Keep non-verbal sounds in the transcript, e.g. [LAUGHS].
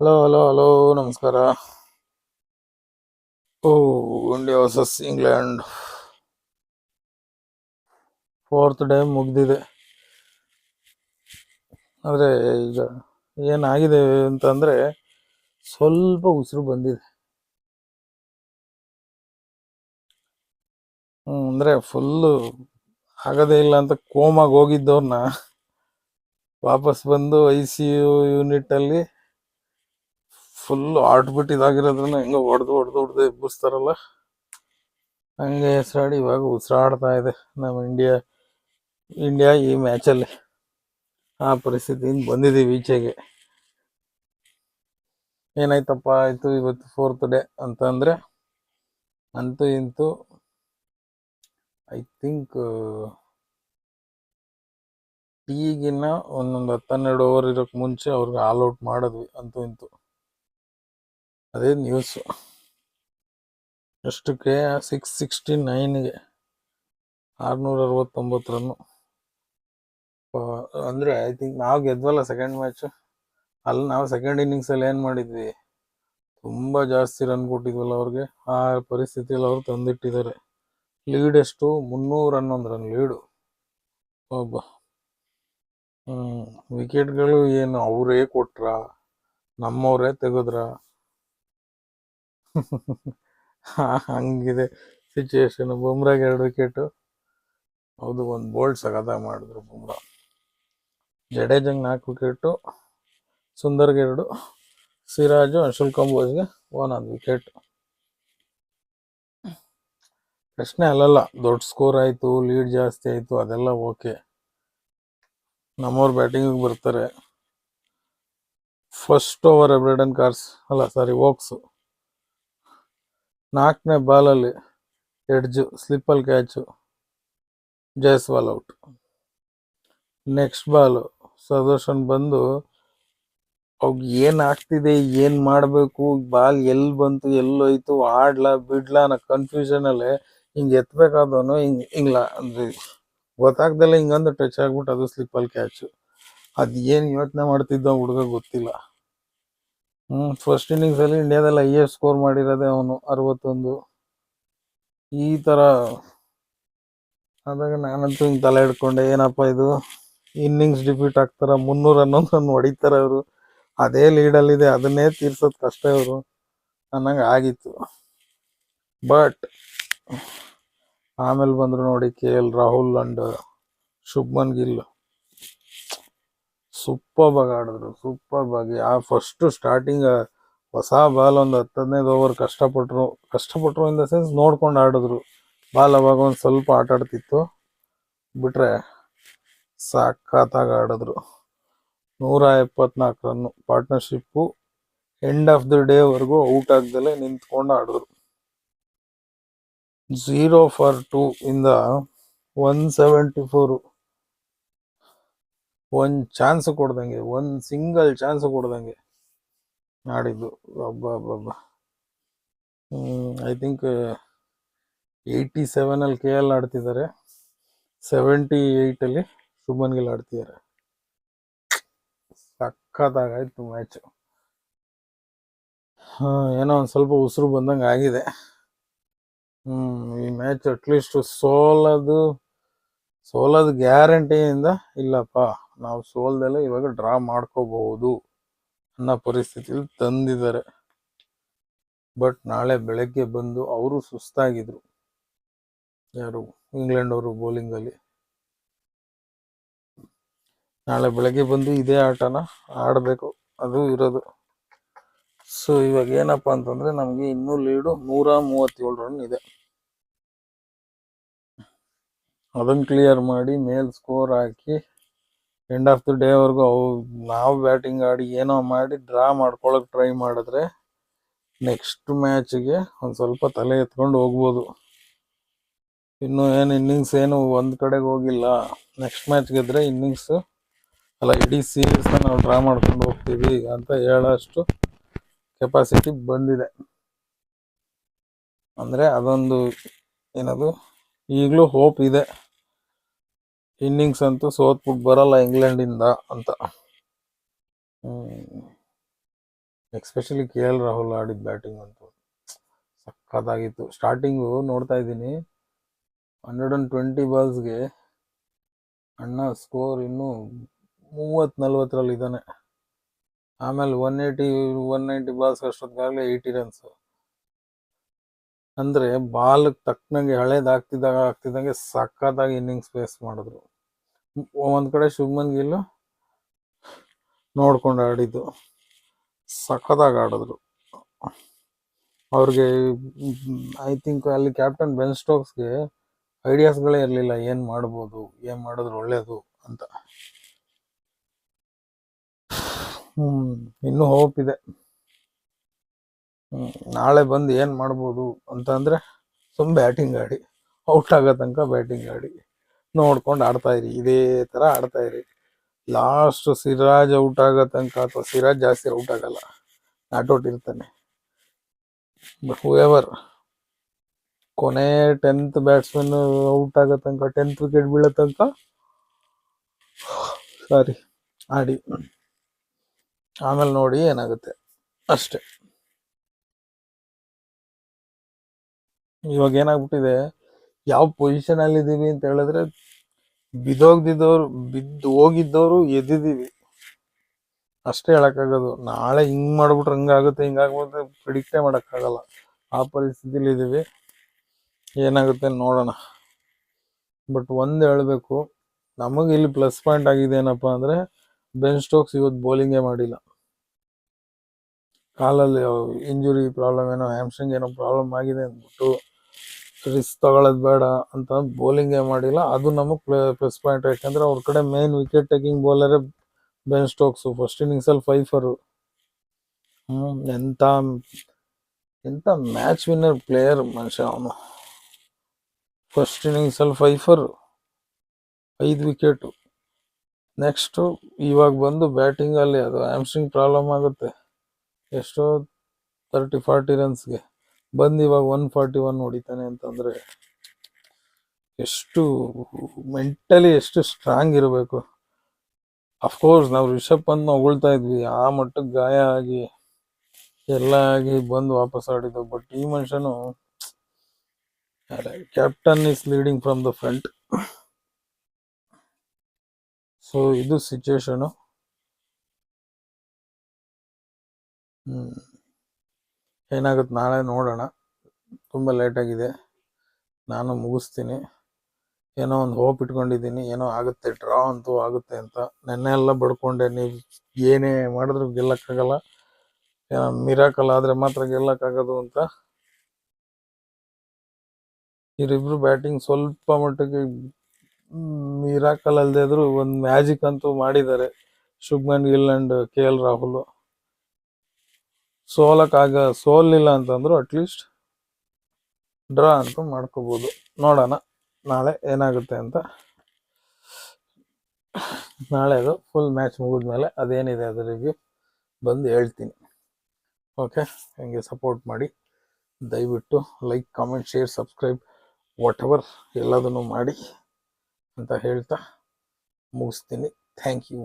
Hello hello hello, ನಮಸ್ಕಾರ. ಓ, India versus England. Fourth day ಮುಗ್ದಿದೆ. ಆದರೆ ಈಗ ಏನಾಗಿದೆ ಅಂತಂದರೆ ಸ್ವಲ್ಪ ಉಸಿರು ಬಂದಿದೆ. ಹ್ಞೂ ಅಂದರೆ ಫುಲ್ಲು ಆಗೋದೇ ಇಲ್ಲ ಅಂತ ಕೋಮಾಗಿ ಹೋಗಿದ್ದವ್ರನ್ನ ವಾಪಸ್ ಬಂದು ಐ ಸಿ ಯು ಯೂನಿಟಲ್ಲಿ ಫುಲ್ ಆಡ್ಬಿಟ್ಟು ಇದಾಗಿರೋದ್ರಿಂದ ಹೆಂಗೋ ಹೊಡೆದು ಹೊಡೆದು ಹೊಡೆದು ಎಬ್ಬಿಸ್ತಾರಲ್ಲ? ಹಂಗೆ ಹೆಸರಾಡಿ ಇವಾಗ ಉಸಿರಾಡ್ತಾ ಇದೆ ನಮ್ಮ ಇಂಡಿಯಾ ಇಂಡಿಯಾ ಈ ಮ್ಯಾಚಲ್ಲಿ ಆ ಪರಿಸ್ಥಿತಿಯಿಂದ ಬಂದಿದ್ದೀವಿ ಈಚೆಗೆ. ಏನಾಯ್ತಪ್ಪ ಆಯಿತು ಇವತ್ತು ಫೋರ್ತ್ ಡೇ ಅಂತಂದರೆ ಅಂತೂ ಇಂತೂ ಐ ಥಿಂಕ್ ಈಗಿನ ಒಂದೊಂದು ಹತ್ತೆರಡು ಓವರ್ ಇರೋಕ್ಕೆ ಮುಂಚೆ ಅವ್ರಿಗೆ ಆಲ್ ಔಟ್ ಮಾಡಿದ್ವಿ ಅಂತೂ ಇಂತೂ. ಅದೇ ನ್ಯೂಸು ಎಷ್ಟಕ್ಕೆ ಸಿಕ್ಸ್ ಸಿಕ್ಸ್ಟಿ ನೈನ್ಗೆ ಆರುನೂರ ಅರವತ್ತೊಂಬತ್ತು ರನ್ನು ಅಂದರೆ ಐ ಥಿಂಕ್ ನಾವು ಗೆದ್ವಲ್ಲ ಸೆಕೆಂಡ್ ಮ್ಯಾಚು ಅಲ್ಲಿ ನಾವು ಸೆಕೆಂಡ್ ಇನ್ನಿಂಗ್ಸಲ್ಲಿ ಏನು ಮಾಡಿದ್ವಿ? ತುಂಬ ಜಾಸ್ತಿ ರನ್ ಕೊಟ್ಟಿದ್ವಲ್ಲ ಅವ್ರಿಗೆ. ಆ ಪರಿಸ್ಥಿತಿಯಲ್ಲಿ ಅವರು ತಂದಿಟ್ಟಿದ್ದಾರೆ. ಲೀಡ್ ಎಷ್ಟು? ಮುನ್ನೂರ ಹನ್ನೊಂದು ರನ್ ಲೀಡು ಒಬ್ಬ. ವಿಕೆಟ್ಗಳು ಏನು? ಅವರೇ ಕೊಟ್ರ? ನಮ್ಮವರೇ ತೆಗೆದ್ರ? [LAUGHS] ಹಂಗಿದೆ. ಸಿಚುವೇಶನ್ ಬುಮ್ರಾಗೆ ಎರಡು ವಿಕೆಟು ಹೌದು, ಒಂದು ಬೋಲ್ಡ್ ಸಗದ ಮಾಡಿದ್ರು ಬುಮ್ರಾ. ಜಡೇಜಂಗೆ ನಾಲ್ಕು ವಿಕೆಟು ಸುಂದರ್ಗೆ ಎರಡು. ಸಿರಾಜು ಅಶುಲ್ ಕಂಬೋಜ್ಗೆ ಒಂದು ವಿಕೆಟ್ ಪ್ರಶ್ನೆ ಅಲ್ಲಲ್ಲ, ದೊಡ್ಡ ಸ್ಕೋರ್ ಆಯಿತು ಲೀಡ್ ಜಾಸ್ತಿ ಆಯಿತು, ಅದೆಲ್ಲ ಓಕೆ ನಮ್ಮವ್ರು ಬ್ಯಾಟಿಂಗಿಗೆ ಬರ್ತಾರೆ. ಫಸ್ಟ್ ಓವರ್ ಎಬ್ರೆಡನ್ ಕಾರ್ಸ್ ಅಲ್ಲ ಸಾರಿ ಓಕ್ಸು ನಾಲ್ಕನೇ ಬಾಲಲ್ಲಿ edge ಸ್ಲಿಪ್ಪಲ್ಲಿ catch Jaiswal out. Next ball Sudharsan ಬಂದು, ಅವಾಗ ಏನು ಆಗ್ತಿದೆ, ಏನು ಮಾಡಬೇಕು, ಬಾಲ್ ಎಲ್ಲಿ ಬಂತು ಎಲ್ಲೋಯ್ತು ಆಡ್ಲಾ, ಬಿಡ್ಲಾ ಅನ್ನೋ ಕನ್ಫ್ಯೂಷನ್ ಹಿಂಗೆ ಎತ್ಬೇಕಾದವನು ಹಿಂಗ್, ಹಿಂಗ್ಲ ಅಂದ್ರೆ ಗೊತ್ತಾಗ್ದಲ್ಲ ಹಿಂಗಂದು ಟಚ್ ಆಗ್ಬಿಟ್ಟು ಅದು ಸ್ಲಿಪ್ಪಲ್ಲಿ ಕ್ಯಾಚು. ಅದ್ ಏನು ಯೋಚನೆ ಮಾಡ್ತಿದ್ದ ಹುಡುಗ ಗೊತ್ತಿಲ್ಲ. ಹ್ಮ್ ಫಸ್ಟ್ ಇನ್ನಿಂಗ್ಸ್ ಅಲ್ಲಿ ಇಂಡಿಯಾದಲ್ಲಿ ಹೈಯೆಸ್ಟ್ ಸ್ಕೋರ್ ಮಾಡಿರೋದೇ ಅವನು, ಅರವತ್ತೊಂದು. ಈ ತರ ಆದಾಗ ನಾನಂತೂ ಹಿಂಗೆ ತಲೆ ಹಿಡ್ಕೊಂಡೆ, ಏನಪ್ಪ ಇದು? ಇನ್ನಿಂಗ್ಸ್ ಡಿಫೀಟ್ ಆಗ್ತಾರ, ಮುನ್ನೂರ ಹನ್ನೊಂದು ರನ್ ಹೊಡಿತಾರ ಅವರು ಅದೇ ಲೀಡಲ್ಲಿದೆ ಅದನ್ನೇ ತೀರ್ಸೋದ್ ಕಷ್ಟ ಇವರು. ಅನ್ನಂಗ ಆಗಿತ್ತು. ಬಟ್ ಆಮೇಲೆ ಬಂದ್ರು ನೋಡಿ K L Rahul and Shubman Gill. Super ಆಡಿದ್ರು. ಸೂಪರ್ ಆ ಫಸ್ಟ್ ಸ್ಟಾರ್ಟಿಂಗ್ ಹೊಸ ಬಾಲ್ ಒಂದು ಹತ್ತು ಓವರ್ ಕಷ್ಟಪಟ್ಟರು ಕಷ್ಟಪಟ್ಟರು ಇನ್ ದ ಸೆನ್ಸ್ ನೋಡ್ಕೊಂಡು ಆಡಿದ್ರು. ಬಾಲ್ ಅವಾಗ ಒಂದು ಸ್ವಲ್ಪ ಆಟ ಆಡ್ತಿತ್ತು. ಬಿಟ್ರೆ ಸಾಕಾತಾಗ ಆಡಿದ್ರು. ನೂರ ಎಪ್ಪತ್ನಾಲ್ಕು run partnership end of the ಡೇವರೆಗೂ out ಆಗ್ದಲೆ ನಿಂತ್ಕೊಂಡು ಆಡಿದ್ರು. ಝೀರೋ ಫಾರ್ ಟೂ ಇಂದ ಒನ್ ಸೆವೆಂಟಿ ಫೋರು ಒಂದ್ ಚಾನ್ಸ್ ಕೊಡ್ದಂಗೆ, ಒಂದು ಸಿಂಗಲ್ ಚಾನ್ಸ್ ಕೊಡ್ದಂಗೆ ಆಡಿದ್ದು ಒಬ್ಬ ಐ ಥಿಂಕ್ ಏಯ್ಟಿ ಸೆವೆನಲ್ಲಿ ಕೆ ಎಲ್ ಆಡ್ತಿದ್ದಾರೆ. ಸೆವೆಂಟಿ ಏಯ್ಟಲ್ಲಿ ಶುಭನ್ ಗಿಲ್ ಆಡ್ತಿದ್ದಾರೆ. ಸಖತ್ತಾಗಾಯ್ತು ಮ್ಯಾಚ್ ಏನೋ ಒಂದು ಸ್ವಲ್ಪ ಉಸಿರು ಬಂದಂಗೆ ಆಗಿದೆ. ಹ್ಞೂ ಈ ಮ್ಯಾಚ್ ಅಟ್ಲೀಸ್ಟ್ ಸೋಲದು ಸೋಲೋದು ಗ್ಯಾರಂಟಿಯಿಂದ ಇಲ್ಲಪ್ಪ, ನಾವು ಸೋಲ್ದೆಲ್ಲ ಇವಾಗ ಡ್ರಾ ಮಾಡ್ಕೋಬಹುದು ಅನ್ನೋ ಪರಿಸ್ಥಿತಿಲಿ ತಂದಿದ್ದಾರೆ. ಬಟ್ ನಾಳೆ ಬೆಳಗ್ಗೆ ಬಂದು ಅವರು ಸುಸ್ತಾಗಿದ್ರು. ಯಾರು? ಇಂಗ್ಲೆಂಡ್ ಅವರು ಬೌಲಿಂಗಲ್ಲಿ. ನಾಳೆ ಬೆಳಗ್ಗೆ ಬಂದು ಇದೇ ಆಟನ ಆಡಬೇಕು. ಅದು ಇರೋದು. ಸೊ ಇವಾಗ ಏನಪ್ಪಾ ಅಂತಂದ್ರೆ ನಮಗೆ ಇನ್ನೂ ಲೀಡು ನೂರ ಮೂವತ್ತೇಳು ರನ್ ಇದೆ. ಅದನ್ನ ಕ್ಲಿಯರ್ ಮಾಡಿ ಮೇಲೆ ಸ್ಕೋರ್ ಹಾಕಿ ಎಂಡ್ ಆಫ್ ದ ಡೇವರೆಗೂ ಅವು ನಾವು ಬ್ಯಾಟಿಂಗ್ ಆಡಿ ಏನೋ ಮಾಡಿ ಡ್ರಾ ಮಾಡ್ಕೊಳಕ್ ಟ್ರೈ ಮಾಡಿದ್ರೆ ನೆಕ್ಸ್ಟ್ ಮ್ಯಾಚ್ಗೆ ಒಂದು ಸ್ವಲ್ಪ ತಲೆ ಎತ್ಕೊಂಡು ಹೋಗ್ಬೋದು. ಇನ್ನು ಏನು ಇನ್ನಿಂಗ್ಸ್ ಏನು ಒಂದು ಕಡೆಗೆ ಹೋಗಿಲ್ಲ. ನೆಕ್ಸ್ಟ್ ಮ್ಯಾಚ್ ಗೆದ್ರೆ ಇನ್ನಿಂಗ್ಸ್ ಅಲ್ಲ, ಇಡೀ ಸೀರೀಸ್ನ ನಾವು ಡ್ರಾ ಮಾಡ್ಕೊಂಡು ಹೋಗ್ತೀವಿ ಅಂತ ಹೇಳೋಷ್ಟು ಕೆಪಾಸಿಟಿ ಬಂದಿದೆ. ಅಂದರೆ ಅದೊಂದು ಏನದು? ಈಗಲೂ ಹೋಪ್ ಇದೆ. ಇನ್ನಿಂಗ್ಸ್ ಅಂತೂ ಸೋತ್ಬಿಟ್ಟು ಬರಲ್ಲ ಇಂಗ್ಲೆಂಡಿಂದ ಅಂತ. ಎಸ್ಪೆಷಲಿ ಕೆ ಎಲ್ ರಾಹುಲ್ ಆಡಿದ ಬ್ಯಾಟಿಂಗ್ ಅಂತೂ. ಸಖತ್ತಾಗಿತ್ತು ಸ್ಟಾರ್ಟಿಂಗು ನೋಡ್ತಾ ಇದ್ದೀನಿ. ಹಂಡ್ರೆಡ್ ಆ್ಯಂಡ್ ಟ್ವೆಂಟಿ ಬಾಲ್ಸ್ಗೆ ಅಣ್ಣ ಸ್ಕೋರ್ ಇನ್ನೂ ಮೂವತ್ತು ನಲ್ವತ್ತರಲ್ಲಿ ಇದ್ದಾನೆ. ಆಮೇಲೆ one eighty one ninety balls ಅಷ್ಟೊತ್ತಿಗಾಗಲೇ eighty runs ಅಂದರೆ ಬಾಲ್ ತಕ್ಕನಂಗೆ ಹಳೇದು ಆಗ್ತಿದ್ದಾಗ ಸಖತ್ತಾಗಿ ಇನ್ನಿಂಗ್ಸ್ ಫೇಸ್ ಮಾಡಿದ್ರು. ಒಂದು ಕಡೆ ಶುಭ್ಮನ್ ಗಿಲ್ಲು ನೋಡ್ಕೊಂಡು ಆಡಿದ್ದು. ಸಖತ್ತಾಗಿ ಆಡಿದ್ರು. ಅವ್ರಿಗೆ ಐ ಥಿಂಕ್ ಅಲ್ಲಿ ಕ್ಯಾಪ್ಟನ್ ಬೆನ್ ಸ್ಟೋಕ್ಸ್ಗೆ ಐಡಿಯಾಸ್ಗಳೇ ಇರಲಿಲ್ಲ, ಏನು ಮಾಡ್ಬೋದು, ಏನು ಮಾಡಿದ್ರೆ ಒಳ್ಳೇದು ಅಂತ. ಇನ್ನೂ ಹೋಪ್ ಇದೆ. ನಾಳೆ ಬಂದು ಏನು ಮಾಡ್ಬೋದು ಅಂತ ಅಂದ್ರೆ ಸುಮ್ ಬ್ಯಾಟಿಂಗ್ ಆಡಿ ಔಟ್ ಆಗೋ ತನಕ ಬ್ಯಾಟಿಂಗ್ ಆಡಿ ನೋಡ್ಕೊಂಡು ಆಡ್ತಾ ಇರಿ, ಇದೇ ಥರ ಆಡ್ತಾ ಇರಿ. ಲಾಸ್ಟ್ ಸಿರಾಜ್ ಔಟ್ ಆಗೋ ತನಕ ಅಥವಾ ಸಿರಾಜ್ ಜಾಸ್ತಿ ಔಟ್ ಆಗಲ್ಲ ನಾಟ್ ಔಟ್ ಇರ್ತಾನೆ ಬಟ್ ಹೂಎವರ್ ಕೊನೆ ಟೆಂತ್ ಬ್ಯಾಟ್ಸ್ಮನ್ ಔಟ್ ಆಗೋ ತನಕ ಟೆಂತ್ ವಿಕೆಟ್ ಬೀಳೋ ತನಕ, ಸಾರಿ, ಆಡಿ. ಆಮೇಲೆ ನೋಡಿ ಏನಾಗುತ್ತೆ. ಅಷ್ಟೇ. ಇವಾಗ ಏನಾಗ್ಬಿಟ್ಟಿದೆ? ಯಾವ ಪೊಸಿಷನ್ ಅಲ್ಲಿ ಇದೀವಿ ಅಂತ ಹೇಳಿದ್ರೆ ಬಿದ್ದೋಗ್ದಿದ್ದವ್ರು ಬಿದ್ದು ಹೋಗಿದ್ದವರು ಎದ್ದಿದ್ದೀವಿ. ಅಷ್ಟೇ ಹೇಳಕ್ಕಾಗೋದು. ನಾಳೆ ಹಿಂಗ್ ಮಾಡ್ಬಿಟ್ರೆ ಹಂಗಾಗುತ್ತೆ ಹಿಂಗಾಗುತ್ತೆ ಪ್ರಿಡಿಕ್ಟೇ ಮಾಡೋಕ್ಕಾಗಲ್ಲ. ಆ ಪರಿಸ್ಥಿತಿಲಿ ಇದೀವಿ. ಏನಾಗುತ್ತೆ ನೋಡೋಣ. ಬಟ್ ಒಂದು ಹೇಳಬೇಕು, ನಮಗೆ ಇಲ್ಲಿ ಪ್ಲಸ್ ಪಾಯಿಂಟ್ ಆಗಿದೆ ಏನಪ್ಪಾ ಅಂದ್ರೆ ಬೆನ್ ಸ್ಟೋಕ್ಸ್ ಇವತ್ತು ಬೌಲಿಂಗೇ ಮಾಡಿಲ್ಲ. ಕಾಲಲ್ಲಿ ಇಂಜುರಿ ಪ್ರಾಬ್ಲಮ್ ಏನೋ ಹ್ಯಾಮ್ಸ್ಟ್ರಿಂಗ್ ಏನೋ ಪ್ರಾಬ್ಲಮ್ ಆಗಿದೆ ಅಂದ್ಬಿಟ್ಟು ರಿಸ್ಕ್ ತಗೊಳ್ಳೋದು ಬೇಡ ಅಂತ ಬೌಲಿಂಗೇ ಮಾಡಿಲ್ಲ. ಅದು ನಮಗೆ ಪ್ಲಸ್ ಪಾಯಿಂಟ್ ಯಾಕಂದ್ರೆ ಅವ್ರ ಕಡೆ ಮೇನ್ ವಿಕೆಟ್ ಟೇಕಿಂಗ್ ಬೌಲರೇ ಬೆನ್ ಸ್ಟೋಕ್ಸು ಫಸ್ಟ್ ಇನ್ನಿಂಗ್ಸಲ್ಲಿ ಫೈಫರು ಫೈಫರ್ ಎಂತ ಎಂತ ಮ್ಯಾಚ್ ವಿನ್ನರ್ ಪ್ಲೇಯರ್ ಮನುಷ್ಯ ಅವನು. ಫಸ್ಟ್ ಇನ್ನಿಂಗ್ಸಲ್ಲಿ ಫೈಫರ್ ಐದು ವಿಕೆಟು ನೆಕ್ಸ್ಟು ಇವಾಗ ಬಂದು ಬ್ಯಾಟಿಂಗಲ್ಲಿ ಅದು ಆಮ್ಸ್ಟ್ರಿಂಗ್ ಪ್ರಾಬ್ಲಮ್ ಆಗುತ್ತೆ. ಎಷ್ಟೋ ತರ್ಟಿ ಫಾರ್ಟಿ ರನ್ಸ್ಗೆ ಬಂದು ಇವಾಗ ಒನ್ ಫಾರ್ಟಿ ಒನ್ ಹೊಡಿತಾನೆ ಅಂತಂದ್ರೆ ಎಷ್ಟು ಮೆಂಟಲಿ ಎಷ್ಟು ಸ್ಟ್ರಾಂಗ್ ಇರಬೇಕು. ಅಫ್ಕೋರ್ಸ್ ನಾವು ರಿಷಬ್ ಪಂತ್ನ ಹೊಗಳ್ತಾ ಇದ್ವಿ. ಆ ಮಟ್ಟಕ್ಕೆ ಗಾಯ ಆಗಿ, ಎಲ್ಲ ಆಗಿ ಬಂದು ವಾಪಸ್ ಆಡಿದ್ದು. ಬಟ್ ಈ ಮನುಷ್ಯನು captain is leading from the front so ಇದು ಸಿಚುವೇಶನು ಹ್ಮ್. ಏನಾಗುತ್ತೆ ನಾಳೆ ನೋಡೋಣ. ತುಂಬ ಲೇಟಾಗಿದೆ ನಾನು ಮುಗಿಸ್ತೀನಿ. ಏನೋ ಒಂದು ಹೋಪ್ ಇಟ್ಕೊಂಡಿದ್ದೀನಿ. ಏನೋ ಆಗುತ್ತೆ ಡ್ರಾ ಅಂತೂ ಆಗುತ್ತೆ ಅಂತ. ನೆನ್ನೆ ಎಲ್ಲ ಬಡ್ಕೊಂಡೆ. ನೀವು ಏನೇ ಮಾಡಿದ್ರು ಗೆಲ್ಲಕ್ಕಾಗಲ್ಲ. ಏನೋ ಮಿರಾಕಲ್ ಆದರೆ ಮಾತ್ರ ಗೆಲ್ಲಕ್ಕಾಗೋದು ಅಂತ. ಇವರಿಬ್ರು ಬ್ಯಾಟಿಂಗ್ ಸ್ವಲ್ಪ ಮಟ್ಟಿಗೆ ಮಿರಾಕಲ್ ಅಲ್ಲದೆ ಇದ್ರು ಒಂದು ಮ್ಯಾಜಿಕ್ ಅಂತೂ ಮಾಡಿದ್ದಾರೆ. Shubman Gill and K L Rahul. ಸೋಲಕ್ಕಾಗ ಸೋಲಿಲ್ಲ ಅಂತಂದ್ರು ಅಟ್ಲೀಸ್ಟ್ ಡ್ರಾ ಅಂತೂ ಮಾಡ್ಕೋಬೋದು. ನೋಡೋಣ. ನಾಳೆ ಏನಾಗುತ್ತೆ ಅಂತ. ನಾಳೆ ಅದು ಫುಲ್ ಮ್ಯಾಚ್ ಮುಗಿದ್ಮೇಲೆ ಅದೇನಿದೆ ಅದ್ರ ರಿವ್ಯೂ ಬಂದು ಹೇಳ್ತೀನಿ. ಓಕೆ ಹಂಗೆ ಸಪೋರ್ಟ್ ಮಾಡಿ. ದಯವಿಟ್ಟು like comment share subscribe whatever ಎಲ್ಲದನ್ನು ಮಾಡಿ ಅಂತ ಹೇಳ್ತಾ ಮುಗಿಸ್ತೀನಿ. Thank you